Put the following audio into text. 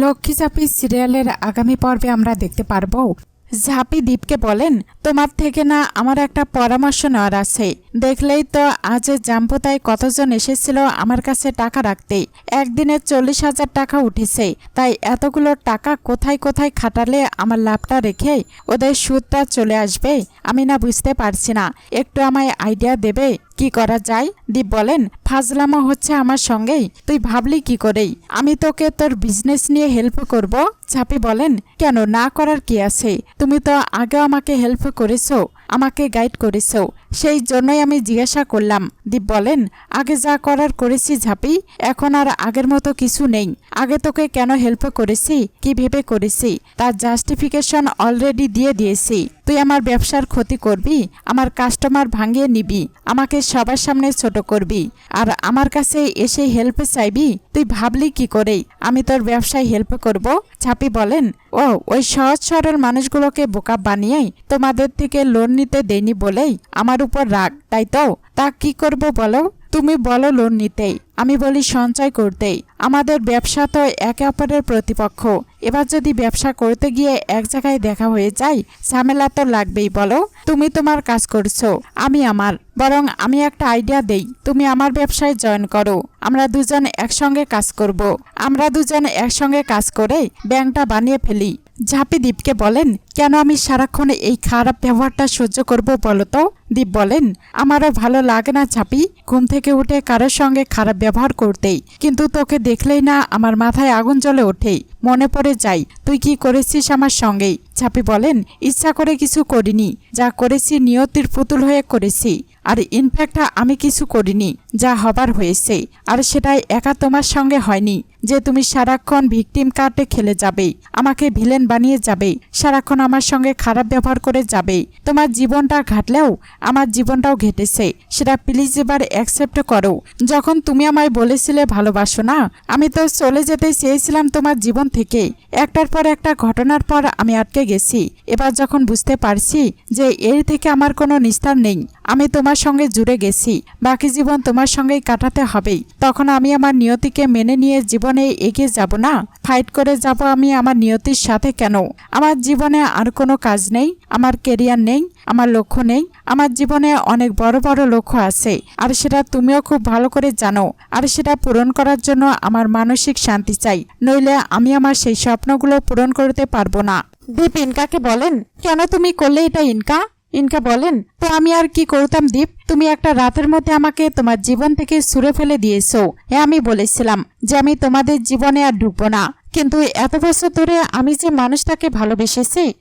লক্ষ্মী ঝাঁপি সিরিয়ালের আগামী পর্বে আমরা দেখতে পারব। ঝাঁপি দীপকে বলেন, তোমার থেকে না আমার একটা পরামর্শ নেওয়ার আছে। দেখলেই তো আজ জাম্পুতায় কতজন এসেছিল আমার কাছে টাকা রাখতে। একদিনে চল্লিশ হাজার টাকা উঠেছে। তাই এতগুলো টাকা কোথায় কোথায় খাটালে আমার লাভটা রেখে ওদের সুদটা চলে আসবে? আমি না বুঝতে পারছি না। একটু আমায় আইডিয়া দেবে? কি করা যায়? দীপ বলেন, ফাজলামো হচ্ছে আমার সঙ্গেই। তুই ভাবলি কি করেই? আমি তোকে তোর বিজনেস নিয়ে হেল্প করব? ঝাপি বলেন, কেন? না করার কি আছে? তুমি তো আগেও আমাকে হেল্প করেছ, আমাকে গাইড করেছ। সেই জন্যই আমি জিজ্ঞাসা করলাম। দীপ বলেন, আগে যা করার করেছি ঝাপি, এখন আর আগের মতো কিছু নেই। আগে তোকে কেন হেল্প করেছি? কি ভেবে করেছি? তার জাস্টিফিকেশন অলরেডি দিয়ে দিয়েছি। তুই আমার ব্যবসার ক্ষতি করবি, আমার কাস্টমার ভাঙিয়ে নিবি, আমাকে সবার সামনে ছোট করবি। আর আমার কাছে এসে হেল্প চাইবি? তুই ভাবলি কি করে আমি তোর ব্যবসায় হেল্প করব? ছাপি বলেন, ও, ওই সহজ সরল মানুষগুলোকে বোকা বানিয়েই তোমাদের থেকে লোন নিতে দেয়নি বলেই আমার উপর রাগ, তাই তো? তা কি করব বলো? তুমি বলো লোন নিতেই। আমি বলি সঞ্চয় করতেই। আমাদের ব্যবসা তো একে অপরের প্রতিপক্ষ। এবার যদি ব্যবসা করতে গিয়ে এক জায়গায় দেখা হয়ে যায়, ঝামেলা তো লাগবেই, বলো? তুমি তোমার কাজ করছ, আমি আমার। বরং আমি একটা আইডিয়া দেই, তুমি আমার ব্যবসায় জয়েন করো। আমরা দুজন একসঙ্গে কাজ করব। আমরা দুজন একসঙ্গে কাজ করে ব্যাংকটা বানিয়ে ফেলি। ঝাঁপি দীপকে বলেন, কেন আমি সারাক্ষণ এই খারাপ ব্যবহারটা সহ্য করব বলো তো? দীপ বলেন, আমারও ভালো লাগে না ঝাঁপি। ঘুম থেকে উঠে কারোর সঙ্গে খারাপ ব্যবহার করতেই। কিন্তু তোকে দেখলেই না আমার মাথায় আগুন জ্বলে ওঠেই। মনে পড়ে যাই তুই কি করেছিস আমার সঙ্গেই? ঝাঁপি বলেন, ইচ্ছা করে কিছু করিনি। যা করেছি নিয়তির পুতুল হয়ে করেছি। আর ইনফ্যাক্ট আমি কিছু করিনি, যা হবার হয়েছে। আর সেটাই একা তোমার সঙ্গে হয়নি, যে তুমি সারাক্ষণ ভিকটিম কার্ডে খেলে যাবে, আমাকে ভিলেন বানিয়ে যাবে, সারাক্ষণ আমার সঙ্গে খারাপ ব্যবহার করে যাবে। তোমার জীবনটা ঘাটলেও, আমার জীবনটাও ঘেটেছে। সেটা প্লিজ এবার অ্যাকসেপ্ট করো। যখন তুমি আমায় বলেছিলে ভালোবাসো না, আমি তো চলে যেতে চেয়েছিলাম তোমার জীবন থেকে। একটার পর একটা ঘটনার পর আমি আটকে গেছি। এবার যখন বুঝতে পারছি যে এর থেকে আমার কোনো নিস্তার নেই, আমি তোমার সঙ্গে জুড়ে গেছি। বাকি জীবন তোমার সঙ্গেই কাটাতে হবেই। তখন আমি আমার নিয়তিকে মেনে নিয়ে জীবনে এগিয়ে যাব না? ফাইট করে যাব আমি আমার নিয়তির সাথে কেন? আমার জীবনে আর কোনো কাজ নেই, আমার কেরিয়ার নেই, আমার লক্ষ্য নেই, আমার জীবনে অনেক বড় বড় লক্ষ্য আছে। আর সেটা তুমিও খুব ভালো করে জানো। আর সেটা পূরণ করার জন্য আমার মানসিক শান্তি চাই। নইলে আমি আমার সেই স্বপ্নগুলো পূরণ করতে পারব না। দীপ ইনকাকে বলেন? কেন তুমি করলে এটা ইনকা? ইনকা বলেন, তো আমি আর কি করতাম দীপ? তুমি একটা রাতের মধ্যে আমাকে তোমার জীবন থেকে সুরে ফেলে দিয়েছ। হ্যাঁ আমি বলেছিলাম যে আমি তোমাদের জীবনে আর ঢুকবো না। কিন্তু এত বছর ধরে আমি যে মানুষটাকে ভালোবেসেছি